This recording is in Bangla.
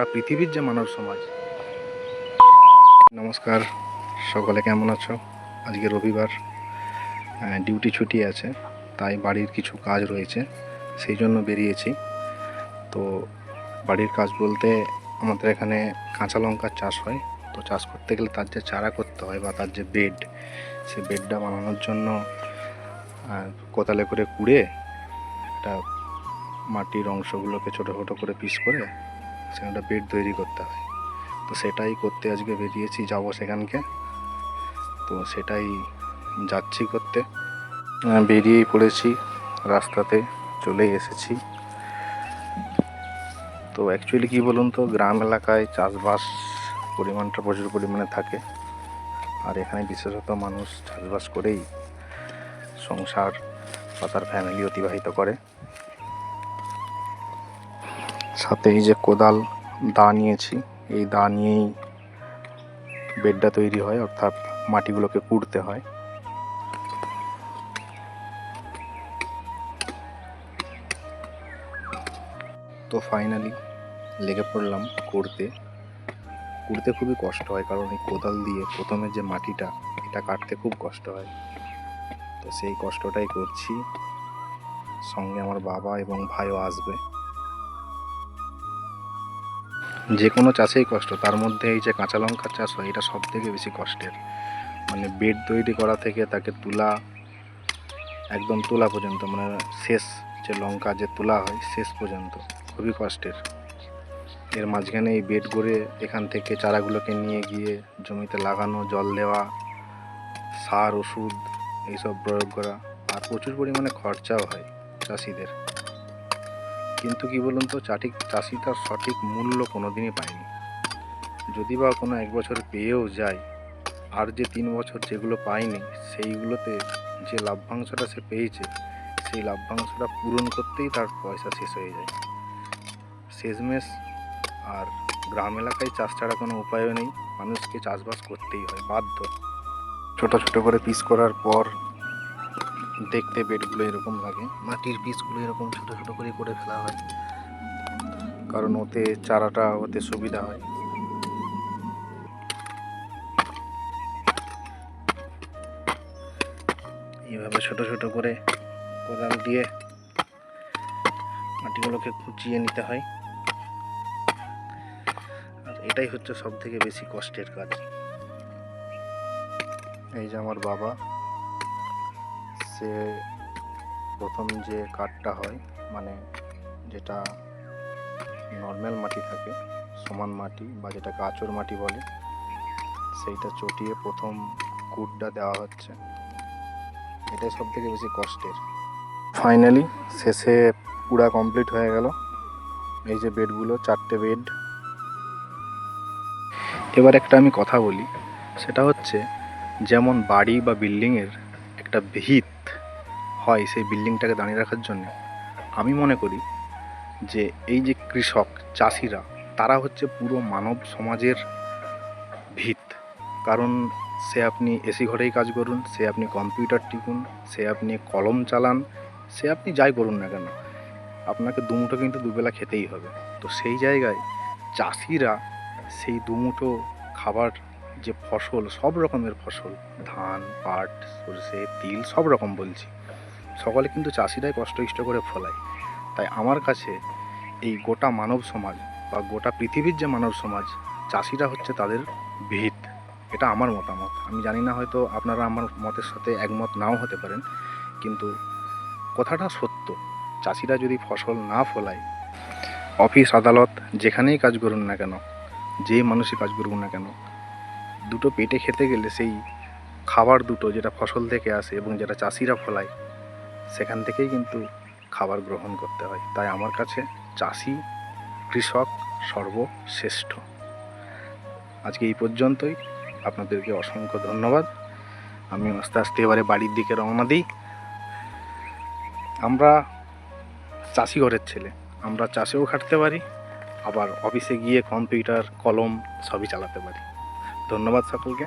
গোটা পৃথিবীর যে মানব সমাজ। নমস্কার, সকলে কেমন আছো? আজকে রবিবার ডিউটি ছুটি আছে, তাই বাড়ির কিছু কাজ রয়েছে, সেই জন্য বেরিয়েছি। তো বাড়ির কাজ বলতে আমাদের এখানে কাঁচা লঙ্কার চাষ হয়। তো চাষ করতে গেলে তার যে চারা করতে হয় বা তার যে বেড সেই বেডটা বানানোর জন্য কোদালে করে কুড়ে একটা মাটির অংশগুলোকে ছোটো ছোটো করে পিস করে সেখানটা বেড তৈরি করতে হয়। তো সেটাই করতে আজকে বেরিয়েছি, যাব সেখানকে। তো সেটাই যাচ্ছি করতে। বেরিয়েই পড়েছি, রাস্তাতে চলেই এসেছি। তো অ্যাকচুয়ালি কী বলুন তো, গ্রাম এলাকায় চাষবাস পরিমাণটা প্রচুর পরিমাণে থাকে। আর এখানে বিশেষত মানুষ চাষবাস করেই সংসার বা তার ফ্যামিলি অতিবাহিত করে। সাথে এই যে কোদাল দা নিয়েছি, এই দা নিয়েই বেডটা তৈরি হয়, অর্থাৎ মাটিগুলোকে কুড়তে হয়। তো ফাইনালি লেগে পড়লাম করতে কুড়তে খুবই কষ্ট হয়, কারণ এই কোদাল দিয়ে প্রথমে যে মাটিটা, এটা কাটতে খুব কষ্ট হয়। তো সেই কষ্টটাই করছি। সঙ্গে আমার বাবা এবং ভাইও আসবে। যে কোনো চাষেই কষ্ট। তার মধ্যে এই যে কাঁচা লঙ্কার চাষ হয়, এটা সব থেকে বেশি কষ্টের। মানে বেড তৈরি করা থেকে তাকে তুলা, একদম তোলা পর্যন্ত মানে শেষ যে লঙ্কা যে তোলা হয়, শেষ পর্যন্ত। খুবই কষ্টের। এর মাঝখানে এই বেড গড়ে এখান থেকে চারাগুলোকে নিয়ে গিয়ে জমিতে লাগানো, জল দেওয়া, সার, ওষুধ, এইসব প্রয়োগ করা। আর প্রচুর পরিমাণে খরচাও হয় চাষিদের। কিন্তু কি বলুন তো চাটিক চাষি তার সঠিক মূল্য কোনোদিনই পায়নি। যদি বা কোনো এক বছর পেয়েও যায়, আর যে তিন বছর যেগুলো পায়নি, সেইগুলোতে যে লাভ্যাংশটা সে পেয়েছে, সেই লাভ্যাংশটা পূরণ করতেই তার পয়সা শেষ হয়ে যায়। শেষমেশ আর গ্রাম এলাকায় চাষ ছাড়া কোনো উপায়ও নেই, মানুষকে চাষবাস করতেই হয়, বাধ্য। ছোট ছোট করে পিস করার পর দেখতে বেডগুলো এরকম লাগে। মাটির পিসগুলো এরকম ছোটো ছোটো করে করে ফেলা হয়। কারণ ওতে চারাটা, ওতে সুবিধা হয়। এইভাবে ছোট ছোট করে কোদাল দিয়ে মাটিগুলোকে কুচিয়ে নিতে হয়। আর এটাই হচ্ছে সব থেকে বেশি কষ্টের কাজ। এই যে আমার বাবা সে প্রথম যে কাঠটা হয় মানে যেটা নর্মাল মাটি থাকে, সমান মাটি বা যেটাকে আঁচড় মাটি বলে, সেইটা চটিয়ে প্রথম কুটটা দেওয়া হচ্ছে। এটাই সব থেকে বেশি কষ্টের। ফাইনালি শেষে পুরা কমপ্লিট হয়ে গেল। এই যে বেডগুলো, চারটে বেড। এবার একটা আমি কথা বলি, সেটা হচ্ছে, যেমন বাড়ি বা বিল্ডিংয়ের একটা ভিত হয় সেই বিল্ডিংটাকে দাঁড়িয়ে রাখার জন্য, আমি মনে করি যে এই যে কৃষক, চাষিরা, তারা হচ্ছে পুরো মানব সমাজের ভিত। কারণ সে আপনি এসি ঘরেই কাজ করুন, সে আপনি কম্পিউটার টিপুন, সে আপনি কলম চালান, সে আপনি যাই করুন না কেন, আপনাকে দুমুঠো কিন্তু দুবেলা খেতেই হবে। তো সেই জায়গায় চাষিরা সেই দুমুঠো খাবার, যে ফসল, সব রকমের ফসল, ধান, পাট, সরষে, তিল, সব রকম বলছি। সকলে কিন্তু চাষিরাই কষ্ট ইষ্ট করে ফলায়। তাই আমার কাছে এই গোটা মানব সমাজ বা গোটা পৃথিবীর যে মানব সমাজ, চাষিরা হচ্ছে তাদের ভিত। এটা আমার মতামত। আমি জানি না হয়তো আপনারা আমার মতের সাথে একমত নাও হতে পারেন, কিন্তু কথাটা সত্য। চাষিরা যদি ফসল না ফলায়, অফিস, আদালত যেখানেই কাজ করুন না কেন যে মানুষই কাজ করুন না কেন, দুটো পেটে খেতে গেলে সেই খাবার দুটো যেটা ফসল থেকে আসে এবং যেটা চাষিরা ফলায় সেখান থেকেই কিন্তু খাবার গ্রহণ করতে হয়। তাই আমার কাছে চাষি, কৃষক সর্বশ্রেষ্ঠ। আজকে এই পর্যন্তই। আপনাদেরকে অসংখ্য ধন্যবাদ। আমি আস্তে আস্তে এবারে বাড়ির দিকে রওনা দিই। আমরা চাষি ঘরের ছেলে। আমরা চাষেও খাটতে পারি, আবার অফিসে গিয়ে কম্পিউটার, কলম সবই চালাতে পারি। ধন্যবাদ সকলকে।